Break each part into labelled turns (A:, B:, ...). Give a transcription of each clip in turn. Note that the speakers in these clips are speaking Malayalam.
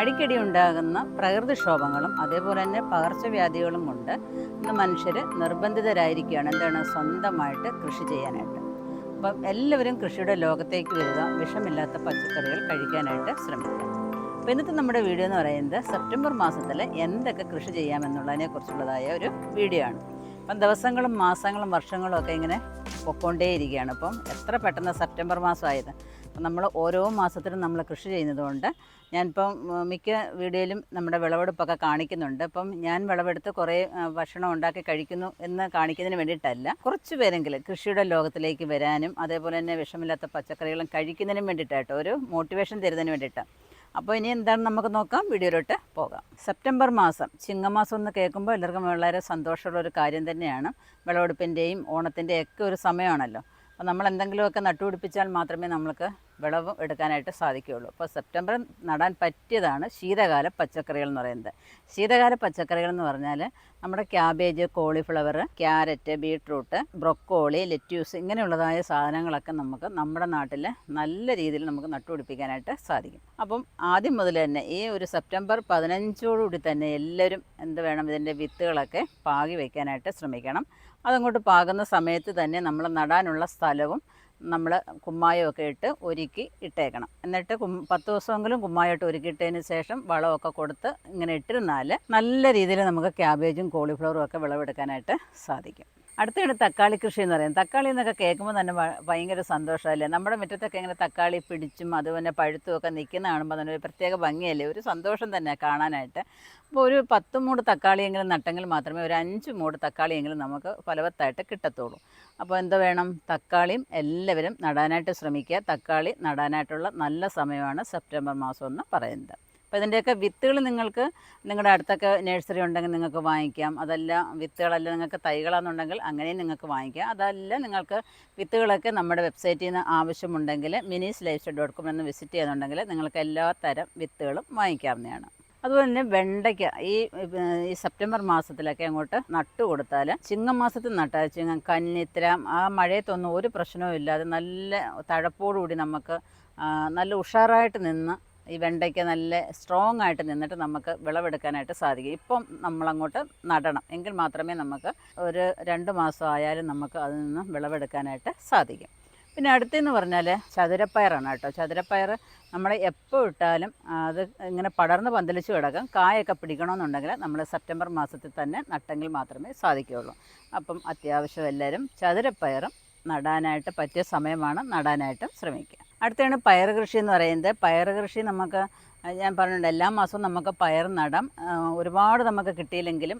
A: അടിക്കടി ഉണ്ടാകുന്ന പ്രകൃതിക്ഷോഭങ്ങളും അതേപോലെ തന്നെ പകർച്ചവ്യാധികളും കൊണ്ട് ഇന്ന് മനുഷ്യർ നിർബന്ധിതരായിരിക്കുകയാണ്. എന്താണ്? സ്വന്തമായിട്ട് കൃഷി ചെയ്യാനായിട്ട്. അപ്പം എല്ലാവരും കൃഷിയുടെ ലോകത്തേക്ക് വരിക വിഷമില്ലാത്ത പച്ചക്കറികൾ കഴിക്കാനായിട്ട് ശ്രമിക്കുക. അപ്പോൾ ഇന്നത്തെ നമ്മുടെ വീഡിയോ എന്ന് പറയുന്നത് സെപ്റ്റംബർ മാസത്തിൽ എന്തൊക്കെ കൃഷി ചെയ്യാമെന്നുള്ളതിനെ കുറിച്ചുള്ളതായ ഒരു വീഡിയോ ആണ്. അപ്പം ദിവസങ്ങളും മാസങ്ങളും വർഷങ്ങളും ഒക്കെ ഇങ്ങനെ പൊക്കോണ്ടേയിരിക്കുകയാണ്. അപ്പം എത്ര പെട്ടെന്ന് സെപ്റ്റംബർ മാസമായത്? നമ്മൾ ഓരോ മാസത്തിലും നമ്മൾ കൃഷി ചെയ്യുന്നതുകൊണ്ട് ഞാനിപ്പം മിക്ക വീഡിയോയിലും നമ്മുടെ വിളവെടുപ്പൊക്കെ കാണിക്കുന്നുണ്ട്. അപ്പം ഞാൻ വിളവെടുത്ത് കുറേ ഭക്ഷണം ഉണ്ടാക്കി കഴിക്കുന്നു എന്ന് കാണിക്കുന്നതിന് വേണ്ടിയിട്ടല്ല കുറച്ച് പേരെങ്കിലും കൃഷിയുടെ ലോകത്തിലേക്ക് വരാനും അതേപോലെ തന്നെ വിഷമില്ലാത്ത പച്ചക്കറികളും കഴിക്കുന്നതിനും വേണ്ടിയിട്ടായിട്ട് ഒരു മോട്ടിവേഷൻ തരുന്നതിന് വേണ്ടിയിട്ടാണ് അപ്പോൾ ഇനി എന്താണ് നമുക്ക് നോക്കാം വീഡിയോയിലോട്ട് പോകാം. സെപ്റ്റംബർ മാസം ചിങ്ങമാസം എന്ന് കേൾക്കുമ്പോൾ എല്ലാവർക്കും വളരെ സന്തോഷമുള്ള ഒരു കാര്യം തന്നെയാണ്. വിളവെടുപ്പിന്റെയും ഓണത്തിന്റെയും ഒക്കെ ഒരു സമയമാണല്ലോ. നമ്മൾ എന്തെങ്കിലുമൊക്കെ നട്ടുപിടിപ്പിച്ചാൽ മാത്രമേ നമ്മൾക്ക് വിളവ് എടുക്കാനായിട്ട് സാധിക്കുകയുള്ളൂ. അപ്പോൾ സെപ്റ്റംബർ നടാൻ പറ്റിയതാണ് ശീതകാല പച്ചക്കറികൾ എന്ന് പറയുന്നത്. ശീതകാല പച്ചക്കറികൾ എന്ന് പറഞ്ഞാൽ നമ്മുടെ cabbage cauliflower carrot beetroot broccoli lettuce ഇങ്ങനെയുള്ളതായ സാധനങ്ങളൊക്കെ നമുക്ക് നമ്മുടെ നാട്ടിൽ നല്ല രീതിയിൽ നമുക്ക് നട്ടുപിടിപ്പിക്കാനായിട്ട് സാധിക്കും. അപ്പം ആദ്യം മുതൽ തന്നെ ഈ ഒരു സെപ്റ്റംബർ പതിനഞ്ചോടുകൂടി തന്നെ എല്ലാവരും എന്ത് വേണം ഇതിന്റെ വിത്തുകളൊക്കെ പാകി വയ്ക്കാനായിട്ട് ശ്രമിക്കണം. അതങ്ങോട്ട് പാകുന്ന സമയത്ത് തന്നെ നമ്മൾ നടാനുള്ള സ്ഥലവും നമ്മൾ കുമ്മായമൊക്കെ ഇട്ട് ഒരുക്കി ഇട്ടേക്കണം. എന്നിട്ട് കും പത്ത് ദിവസമെങ്കിലും കുമ്മായിട്ട് ഒരുക്കിയിട്ടതിന് ശേഷം വളമൊക്കെ കൊടുത്ത് ഇങ്ങനെ ഇട്ടിരുന്നാൽ നല്ല രീതിയിൽ നമുക്ക് ക്യാബേജും കോളിഫ്ലവറും ഒക്കെ വിളവെടുക്കാനായിട്ട് സാധിക്കും. അടുത്തതാണ് തക്കാളി കൃഷി എന്ന് പറയുന്നത് തക്കാളി എന്നൊക്കെ കേൾക്കുമ്പോൾ തന്നെ ഭയങ്കര സന്തോഷമല്ലേ? നമ്മുടെ മുറ്റത്തൊക്കെ ഇങ്ങനെ തക്കാളി പിടിച്ചും അതുപോലെ പഴുത്തും ഒക്കെ നിൽക്കുന്ന കാണുമ്പോൾ തന്നെ ഒരു പ്രത്യേക ഭംഗിയല്ലേ? ഒരു സന്തോഷം തന്നെ കാണാനായിട്ട്. അപ്പോൾ ഒരു പത്ത് മൂട് തക്കാളിയെങ്കിലും നട്ടെങ്കിൽ മാത്രമേ ഒരു അഞ്ച് മൂട് തക്കാളിയെങ്കിലും നമുക്ക് ഫലവത്തായിട്ട് കിട്ടത്തുള്ളൂ. അപ്പോൾ എന്താ വേണം? തക്കാളിയും എല്ലാവരും നടാനായിട്ട് ശ്രമിക്കുക. തക്കാളി നടാനായിട്ടുള്ള നല്ല സമയമാണ് സെപ്റ്റംബർ മാസം എന്ന് പറയുന്നത്. അപ്പോൾ ഇതിന്റെയൊക്കെ വിത്തുകൾ നിങ്ങൾക്ക് നിങ്ങളുടെ അടുത്തൊക്കെ നഴ്സറി ഉണ്ടെങ്കിൽ നിങ്ങൾക്ക് വാങ്ങിക്കാം. അതല്ല വിത്തുകളല്ല നിങ്ങൾക്ക് തൈകളാണെന്നുണ്ടെങ്കിൽ അങ്ങനെയും നിങ്ങൾക്ക് വാങ്ങിക്കാം. അതല്ല നിങ്ങൾക്ക് വിത്തുകളൊക്കെ നമ്മുടെ വെബ്സൈറ്റിൽ നിന്ന് ആവശ്യമുണ്ടെങ്കിൽ മിനീസ് ലൈഫ് ഡോട്ട് കോം എന്ന് വിസിറ്റ് ചെയ്യുന്നുണ്ടെങ്കിൽ നിങ്ങൾക്ക് എല്ലാ തരം വിത്തുകളും വാങ്ങിക്കാവുന്നതാണ്. അതുപോലെ തന്നെ വെണ്ടയ്ക്ക ഈ ഈ സെപ്റ്റംബർ മാസത്തിലൊക്കെ അങ്ങോട്ട് നട്ടു കൊടുത്താൽ ചിങ്ങമാസത്തിൽ നട്ടാൽ ചിങ്ങം കന്നിത്തരം ആ മഴയത്തൊന്നും ഒരു പ്രശ്നവും ഇല്ലാതെ നല്ല തഴപ്പോടുകൂടി നമുക്ക് നല്ല ഉഷാറായിട്ട് നിന്ന് ഈ വെണ്ടയ്ക്ക നല്ല സ്ട്രോങ് ആയിട്ട് നിന്നിട്ട് നമുക്ക് വിളവെടുക്കാനായിട്ട് സാധിക്കും. ഇപ്പം നമ്മളങ്ങോട്ട് നടണം. എങ്കിൽ മാത്രമേ നമുക്ക് ഒരു രണ്ട് മാസം ആയാലും നമുക്ക് അതിൽ നിന്ന് വിളവെടുക്കാനായിട്ട് സാധിക്കും. പിന്നെ അടുത്തെന്ന് പറഞ്ഞാൽ ചതുരപ്പയറാണ് കേട്ടോ. ചതുരപ്പയർ നമ്മൾ എപ്പോൾ ഇട്ടാലും അത് ഇങ്ങനെ പടർന്ന് പന്തലിച്ച് കിടക്കും. കായൊക്കെ പിടിക്കണമെന്നുണ്ടെങ്കിൽ നമ്മൾ സെപ്റ്റംബർ മാസത്തിൽ തന്നെ നട്ടെങ്കിൽ മാത്രമേ സാധിക്കുകയുള്ളൂ. അപ്പം അത്യാവശ്യം എല്ലാവരും ചതുരപ്പയറും നടാനായിട്ട് പറ്റിയ സമയമാണ് നടാനായിട്ടും ശ്രമിക്കുക. അടുത്താണ് പയർ കൃഷി എന്ന് പറയുന്നത്. പയർ കൃഷി നമുക്ക് ഞാൻ പറഞ്ഞിട്ടുണ്ട് എല്ലാ മാസവും നമുക്ക് പയർ നടാം. ഒരുപാട് നമുക്ക് കിട്ടിയില്ലെങ്കിലും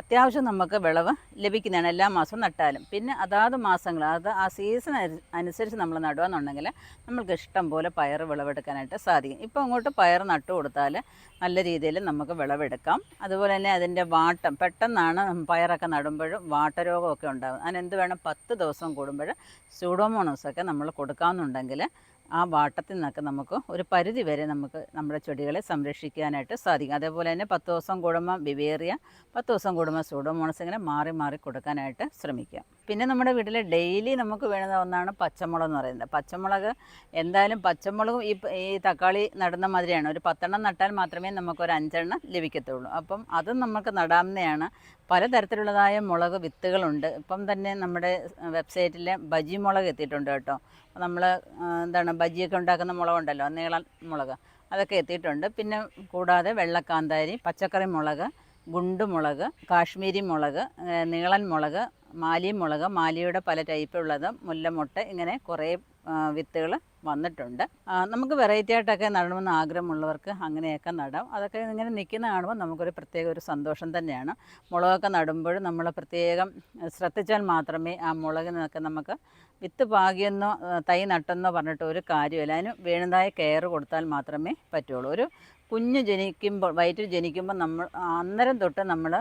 A: അത്യാവശ്യം നമുക്ക് വിളവ് ലഭിക്കുന്നതാണ് എല്ലാ മാസവും നട്ടാലും. പിന്നെ അതാത് മാസങ്ങൾ അത് ആ സീസൺ അനുസരിച്ച് നമ്മൾ നടുകയെന്നുണ്ടെങ്കിൽ നമ്മൾക്ക് ഇഷ്ടം പോലെ പയർ വിളവെടുക്കാനായിട്ട് സാധിക്കും. ഇപ്പോൾ അങ്ങോട്ട് പയർ നട്ടു കൊടുത്താൽ നല്ല രീതിയിൽ നമുക്ക് വിളവെടുക്കാം. അതുപോലെ തന്നെ അതിന്റെ വാട്ടം പെട്ടെന്നാണ് പയറൊക്കെ നടുമ്പോഴും വാട്ടരോഗമൊക്കെ ഉണ്ടാകും. അതിനെന്ത് വേണം? പത്ത് ദിവസം കൂടുമ്പോൾ സ്യൂഡോമോണോസൊക്കെ നമ്മൾ കൊടുക്കാമെന്നുണ്ടെങ്കിൽ ആ വാട്ടത്തിൽ നിന്നൊക്കെ നമുക്ക് ഒരു പരിധി വരെ നമുക്ക് നമ്മുടെ ചെടികളെ സംരക്ഷിക്കാനായിട്ട് സാധിക്കും. അതേപോലെ തന്നെ പത്ത് ദിവസം കൂടുമ്പോൾ വിവേറിയ പത്ത് ദിവസം കൂടുമ്പോൾ സൂഡോമോണസ് ഇങ്ങനെ മാറി മാറി കൊടുക്കാനായിട്ട് ശ്രമിക്കുക. പിന്നെ നമ്മുടെ വീട്ടിൽ ഡെയിലി നമുക്ക് വേണ്ടുന്ന ഒന്നാണ് പച്ചമുളക് എന്ന് പറയുന്നത്. പച്ചമുളക് എന്തായാലും പച്ചമുളകും ഈ ഈ തക്കാളി നടുന്ന മാതിരിയാണ്. ഒരു പത്തെണ്ണം നട്ടാൽ മാത്രമേ നമുക്ക് ഒരു അഞ്ചെണ്ണം ലഭിക്കത്തുള്ളൂ. അപ്പം അതും നമുക്ക് നടാവുന്നതാണ് പലതരത്തിലുള്ളതായ മുളക് വിത്തുകളുണ്ട്. ഇപ്പം തന്നെ നമ്മുടെ വെബ്സൈറ്റിൽ ബജി മുളക് എത്തിയിട്ടുണ്ട് കേട്ടോ. നമ്മൾ എന്താണ് ബജിയൊക്കെ ഉണ്ടാക്കുന്ന മുളകുണ്ടല്ലോ നീള മുളക് അതൊക്കെ എത്തിയിട്ടുണ്ട്. പിന്നെ കൂടാതെ വെള്ളക്കാന്താരി പച്ചക്കറി മുളക് ഗുണ്ടുമുളക് കാശ്മീരി മുളക് നീളൻ മുളക് മാലി മുളക് മാലിയുടെ പല ടൈപ്പുള്ളത് മുല്ലമുട്ട് ഇങ്ങനെ കുറേ വിത്തുകൾ വന്നിട്ടുണ്ട്. നമുക്ക് വെറൈറ്റി ആയിട്ടൊക്കെ നടണമെന്ന് ആഗ്രഹമുള്ളവർക്ക് അങ്ങനെയൊക്കെ നടാം. അതൊക്കെ ഇങ്ങനെ നിൽക്കുന്ന കാണുമ്പോൾ നമുക്കൊരു പ്രത്യേക ഒരു സന്തോഷം തന്നെയാണ്. മുളകൊക്കെ നടുമ്പോൾ നമ്മൾ പ്രത്യേകം ശ്രദ്ധിച്ചാൽ മാത്രമേ ആ മുളകിനൊക്കെ നമുക്ക് വിത്ത് പാകിയെന്നോ തൈ നട്ടെന്നോ പറഞ്ഞിട്ട് ഒരു കാര്യമില്ല. അതിന് വേണ്ടതായ കെയർ കൊടുത്താൽ മാത്രമേ പറ്റുള്ളൂ. ഒരു കുഞ്ഞ് ജനിക്കുമ്പോൾ വയറ്റിൽ ജനിക്കുമ്പോൾ നമ്മൾ അന്നേരം തൊട്ട് നമ്മൾ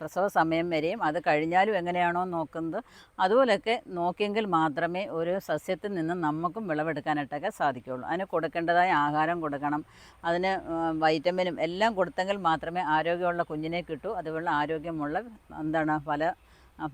A: പ്രസവ സമയം വരെയും അത് കഴിഞ്ഞാലും എങ്ങനെയാണോ നോക്കുന്നത്. അതുപോലെയൊക്കെ നോക്കിയെങ്കിൽ മാത്രമേ ഒരു സസ്യത്തിൽ നിന്ന് നമുക്കും വിളവെടുക്കാനായിട്ടൊക്കെ സാധിക്കുകയുള്ളൂ. അതിന് കൊടുക്കേണ്ടതായ ആഹാരം കൊടുക്കണം. അതിന് വൈറ്റമിനും എല്ലാം കൊടുത്തെങ്കിൽ മാത്രമേ ആരോഗ്യമുള്ള കുഞ്ഞിനെ കിട്ടൂ. അതുപോലെ ആരോഗ്യമുള്ള എന്താണ് പല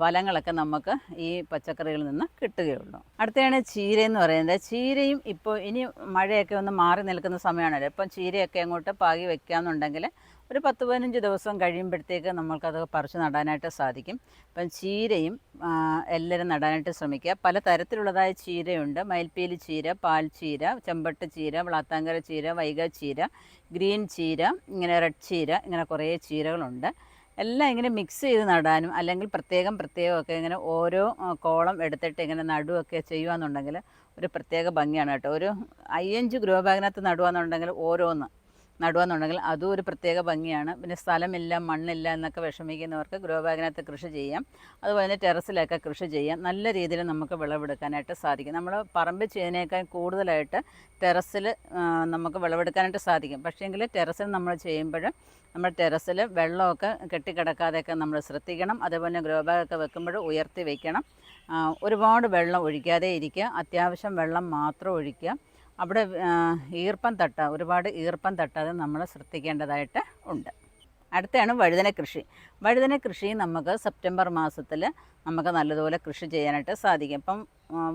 A: ഫലങ്ങളൊക്കെ നമുക്ക് ഈ പച്ചക്കറികളിൽ നിന്ന് കിട്ടുകയുള്ളൂ. അടുത്തതാണ് ചീര എന്ന് പറയുന്നത്. ചീരയും ഇപ്പോൾ ഇനി മഴയൊക്കെ ഒന്ന് മാറി നിൽക്കുന്ന സമയമാണല്ലോ. ഇപ്പം ചീരയൊക്കെ അങ്ങോട്ട് പാകി വെക്കാമെന്നുണ്ടെങ്കിൽ ഒരു പത്ത് പതിനഞ്ച് ദിവസം കഴിയുമ്പോഴത്തേക്ക് നമ്മൾക്കത് പറിച്ച് നടാനായിട്ട് സാധിക്കും. ഇപ്പം ചീരയും എല്ലാവരും നടാനായിട്ട് ശ്രമിക്കുക. പല തരത്തിലുള്ളതായ ചീരയുണ്ട്. മയിൽപ്പീലി ചീര പാൽ ചീര ചെമ്പട്ട് ചീര വളാത്താങ്കര ചീര വൈഗ ചീര ഗ്രീൻ ചീര ഇങ്ങനെ റെഡ് ചീര ഇങ്ങനെ കുറേ ചീരകളുണ്ട്. എല്ലാം ഇങ്ങനെ മിക്സ് ചെയ്ത് നടാനും അല്ലെങ്കിൽ പ്രത്യേകം പ്രത്യേകമൊക്കെ ഇങ്ങനെ ഓരോ കോളം എടുത്തിട്ട് ഇങ്ങനെ നടുവൊക്കെ ചെയ്യുകയെന്നുണ്ടെങ്കിൽ ഒരു പ്രത്യേക ഭംഗിയാണ് കേട്ടോ. ഒരു അയ്യഞ്ച് ഗ്രോ ബാഗിനകത്ത് നടുകയെന്നുണ്ടെങ്കിൽ ഓരോന്ന്. നടുകയെന്നുണ്ടെങ്കിൽ അതും ഒരു പ്രത്യേക ഭംഗിയാണ്. പിന്നെ സ്ഥലമില്ല മണ്ണില്ല എന്നൊക്കെ വിഷമിക്കുന്നവർക്ക് ഗ്രോ ബാഗിനകത്ത് കൃഷി ചെയ്യാം. അതുപോലെ തന്നെ ടെറസിലൊക്കെ കൃഷി ചെയ്യാം. നല്ല രീതിയിൽ നമുക്ക് വിളവെടുക്കാനായിട്ട് സാധിക്കും. നമ്മൾ പറമ്പിൽ ചെയ്യുന്നതിനേക്കാൾ കൂടുതലായിട്ട് ടെറസിൽ നമുക്ക് വിളവെടുക്കാനായിട്ട് സാധിക്കും. പക്ഷേങ്കിൽ ടെറസിൽ നമ്മൾ ചെയ്യുമ്പോൾ നമ്മൾ ടെറസിൽ വെള്ളമൊക്കെ കെട്ടിക്കിടക്കാതെയൊക്കെ നമ്മൾ ശ്രദ്ധിക്കണം. അതേപോലെ ഗ്രോ ബാഗൊക്കെ വെക്കുമ്പോൾ ഉയർത്തി വയ്ക്കണം ഒരുപാട് വെള്ളം ഒഴിക്കാതെ ഇരിക്കുക. അത്യാവശ്യം വെള്ളം മാത്രം ഒഴിക്കുക. അവിടെ ഈർപ്പം തട്ട ഒരുപാട് ഈർപ്പം തട്ടാതെ നമ്മൾ ശ്രദ്ധിക്കേണ്ടതായിട്ട് ഉണ്ട്. അടുത്താണ് വഴുതന കൃഷി. വഴുതന കൃഷി നമുക്ക് സെപ്റ്റംബർ മാസത്തിൽ നമുക്ക് നല്ലതുപോലെ കൃഷി ചെയ്യാനായിട്ട് സാധിക്കും. ഇപ്പം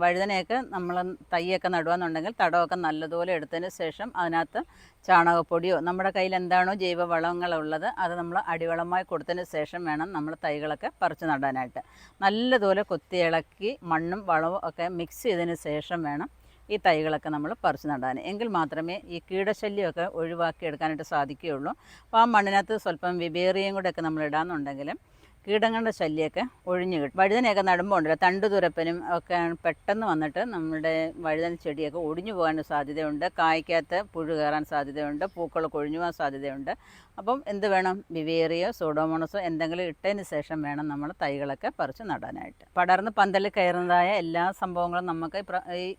A: വഴുതനയൊക്കെ നമ്മൾ തൈയൊക്കെ നടുകയെന്നുണ്ടെങ്കിൽ തടമൊക്കെ നല്ലതുപോലെ എടുത്തതിന് ശേഷം അതിനകത്ത് ചാണകപ്പൊടിയോ നമ്മുടെ കയ്യിൽ എന്താണോ ജൈവ വളങ്ങളുള്ളത് അത് നമ്മൾ അടിവളമായി കൊടുത്തതിന് ശേഷം വേണം നമ്മൾ തൈകളൊക്കെ പറിച്ച് നടാനായിട്ട്. നല്ലതുപോലെ കൊത്തി ഇളക്കി മണ്ണും വളവും ഒക്കെ മിക്സ് ചെയ്തതിന് ശേഷം വേണം ഈ തൈകളൊക്കെ നമ്മൾ പറിച്ച് നടാൻ. എങ്കിൽ മാത്രമേ ഈ കീടശല്യമൊക്കെ ഒഴിവാക്കി എടുക്കാനായിട്ട് സാധിക്കുകയുള്ളൂ. അപ്പോൾ ആ മണ്ണിനകത്ത് സ്വല്പം വിവേറിയും കൂടെയൊക്കെ നമ്മൾ ഇടാന്നുണ്ടെങ്കിൽ കീടങ്ങളുടെ ശല്യമൊക്കെ ഒഴിഞ്ഞു കിട്ടും. വഴുതനയൊക്കെ നടുമ്പോൾ ഉണ്ടല്ലോ തണ്ട് തുരപ്പനും ഒക്കെ പെട്ടെന്ന് വന്നിട്ട് നമ്മുടെ വഴുതന ചെടിയൊക്കെ ഒടിഞ്ഞു പോകാൻ സാധ്യതയുണ്ട്. കായ്ക്കകത്ത് പുഴു കയറാൻ സാധ്യതയുണ്ട് പൂക്കൾ കൊഴിഞ്ഞു പോകാൻ സാധ്യതയുണ്ട്. അപ്പം എന്ത് വേണം? വിവേറിയോ സോഡോമോണസോ എന്തെങ്കിലും ഇട്ടതിന് ശേഷം വേണം നമ്മൾ തൈകളൊക്കെ പറിച്ച് നടാനായിട്ട്. പടർന്ന് പന്തലിൽ കയറുന്നതായ എല്ലാ സംഭവങ്ങളും നമുക്ക്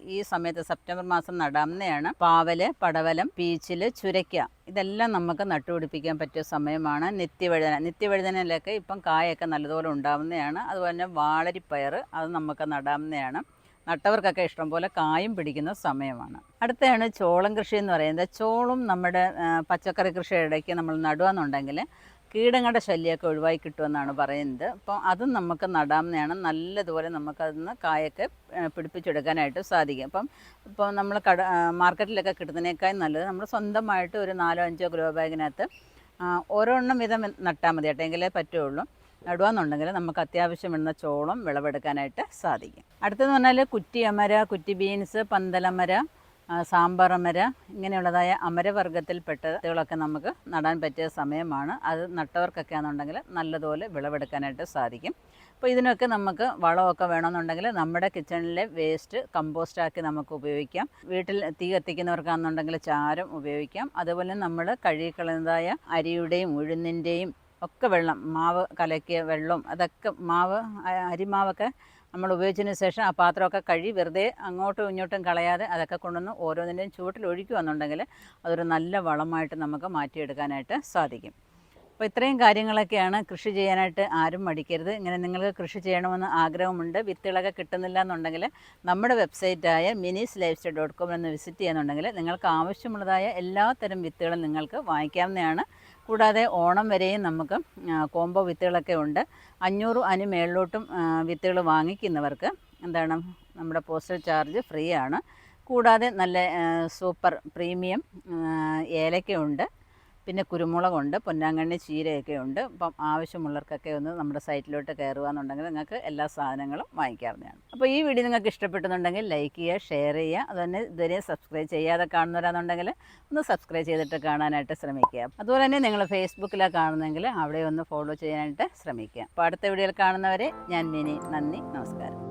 A: ഈ സമയത്ത് സെപ്റ്റംബർ മാസം നടാവുന്നതാണ്. പാവൽ പടവലം പീച്ചിൽ ചുരയ്ക്ക ഇതെല്ലാം നമുക്ക് നട്ടുപിടിപ്പിക്കാൻ പറ്റിയ സമയമാണ്. നിത്യവഴുതന നിത്യവഴുതനയിലൊക്കെ ഇപ്പം കായൊക്കെ നല്ലതുപോലെ ഉണ്ടാവുന്നതാണ്. അതുപോലെ തന്നെ വാളരിപ്പയർ അത് നമുക്ക് നടാവുന്നതാണ്. നട്ടവർക്കൊക്കെ ഇഷ്ടംപോലെ കായും പിടിക്കുന്ന സമയമാണ്. അടുത്തതാണ് ചോളം കൃഷി എന്ന് പറയുന്നത്. ചോളം നമ്മുടെ പച്ചക്കറി കൃഷിയുടെ ഇടയ്ക്ക് നമ്മൾ നടുകയെന്നുണ്ടെങ്കിൽ കീടങ്ങളുടെ ശല്യമൊക്കെ ഒഴിവായി കിട്ടുമെന്നാണ് പറയുന്നത്. അപ്പോൾ അതും നമുക്ക് നടാമെന്നാണ് നല്ലതുപോലെ നമുക്കതിന്ന് കായൊക്കെ പിടിപ്പിച്ചെടുക്കാനായിട്ട് സാധിക്കും. അപ്പം ഇപ്പോൾ നമ്മൾ കട മാർക്കറ്റിലൊക്കെ കിട്ടുന്നതിനേക്കാൾ നല്ലത് നമ്മൾ സ്വന്തമായിട്ട് ഒരു നാലോ അഞ്ചോ ഗ്രോ ബാഗിനകത്ത് ഓരോണ്ണം വീതം നട്ടാൽ മതി എട്ടെങ്കിലേ പറ്റുള്ളൂ. നടുവാന്നുണ്ടെങ്കിൽ നമുക്ക് അത്യാവശ്യം വേണ്ട ചോളം വിളവെടുക്കാനായിട്ട് സാധിക്കും. അടുത്തെന്ന് പറഞ്ഞാൽ കുറ്റിയമര കുറ്റി ബീൻസ് പന്തലമര ആ, സാമ്പാറമര ഇങ്ങനെയുള്ളതായ അമരവർഗത്തിൽപ്പെട്ട വിത്തുകളൊക്കെ നമുക്ക് നടാൻ പറ്റിയ സമയമാണ്. അത് നട്ടവർക്കൊക്കെ ആണെന്നുണ്ടെങ്കിൽ നല്ലതുപോലെ വിളവെടുക്കാനായിട്ട് സാധിക്കും. അപ്പോൾ ഇതിനൊക്കെ നമുക്ക് വളമൊക്കെ വേണമെന്നുണ്ടെങ്കിൽ നമ്മുടെ കിച്ചണിലെ വേസ്റ്റ് കമ്പോസ്റ്റാക്കി നമുക്ക് ഉപയോഗിക്കാം. വീട്ടിൽ തീ കത്തിക്കുന്നവർക്കാണെന്നുണ്ടെങ്കിൽ ചാരം ഉപയോഗിക്കാം. അതുപോലെ നമ്മൾ കഴുകിക്കളഞ്ഞതായ അരിയുടെയും ഉഴുന്നിന്റെയും ഒക്കെ വെള്ളം മാവ് കലക്കിയ വെള്ളം അതൊക്കെ മാവ് അരിമാവൊക്കെ നമ്മൾ ഉപയോഗിച്ചതിന് ശേഷം ആ പാത്രമൊക്കെ കഴുകി വെറുതെ അങ്ങോട്ടും ഇങ്ങോട്ടും കളയാതെ അതൊക്കെ കൊണ്ടുവന്ന് ഓരോന്നിന്റെയും ചുവട്ടിൽ ഒഴിക്കുകയെന്നുണ്ടെങ്കിൽ അതൊരു നല്ല വളമായിട്ട് നമുക്ക് മാറ്റിയെടുക്കാനായിട്ട് സാധിക്കും. അപ്പോൾ ഇത്രയും കാര്യങ്ങളൊക്കെയാണ് കൃഷി ചെയ്യാനായിട്ട് ആരും മടിക്കരുത്. ഇങ്ങനെ നിങ്ങൾക്ക് കൃഷി ചെയ്യണമെന്ന് ആഗ്രഹമുണ്ട്. വിത്തുകളൊക്കെ കിട്ടുന്നില്ല എന്നുണ്ടെങ്കിൽ നമ്മുടെ വെബ്സൈറ്റായ Minis life style dot com എന്ന് വിസിറ്റ് ചെയ്യുന്നുണ്ടെങ്കിൽ നിങ്ങൾക്ക് ആവശ്യമുള്ളതായ എല്ലാ തരം വിത്തുകളും നിങ്ങൾക്ക് വാങ്ങിക്കാവുന്നതാണ്. കൂടാതെ ഓണം വരെയും നമുക്ക് കോംബോ വിത്തുകളൊക്കെ ഉണ്ട്. അഞ്ഞൂറ് അതിന് മേളിലോട്ടും വിത്തുകൾ വാങ്ങിക്കുന്നവർക്ക് എന്താണ് നമ്മുടെ പോസ്റ്റൽ ചാർജ് ഫ്രീ ആണ് കൂടാതെ നല്ല സൂപ്പർ പ്രീമിയം ഏലക്കയുണ്ട്. പിന്നെ കുരുമുളകുണ്ട് പൊന്നാങ്കണ്ണി ചീരയൊക്കെ ഉണ്ട് അപ്പം ആവശ്യമുള്ളവർക്കൊക്കെ ഒന്ന് നമ്മുടെ സൈറ്റിലോട്ട് കയറുകയെന്നുണ്ടെങ്കിൽ നിങ്ങൾക്ക് എല്ലാ സാധനങ്ങളും വാങ്ങിക്കാവുന്നതാണ്. അപ്പോൾ ഈ വീഡിയോ നിങ്ങൾക്ക് ഇഷ്ടപ്പെട്ടുന്നുണ്ടെങ്കിൽ ലൈക്ക് ചെയ്യുക ഷെയർ ചെയ്യുക. അതുതന്നെ ഇതുവരെ സബ്സ്ക്രൈബ് ചെയ്യാതെ കാണുന്നവരാണെന്നുണ്ടെങ്കിൽ ഒന്ന് സബ്സ്ക്രൈബ് ചെയ്തിട്ട് കാണാനായിട്ട് ശ്രമിക്കുക. അതുപോലെ തന്നെ നിങ്ങൾ ഫേസ്ബുക്കിലാണ് കാണുന്നെങ്കിൽ അവിടെ ഒന്ന് ഫോളോ ചെയ്യാനായിട്ട് ശ്രമിക്കുക. അപ്പോൾ അടുത്ത വീഡിയോയിൽ കാണുന്നവരെ ഞാൻ മിനി. നന്ദി. നമസ്കാരം.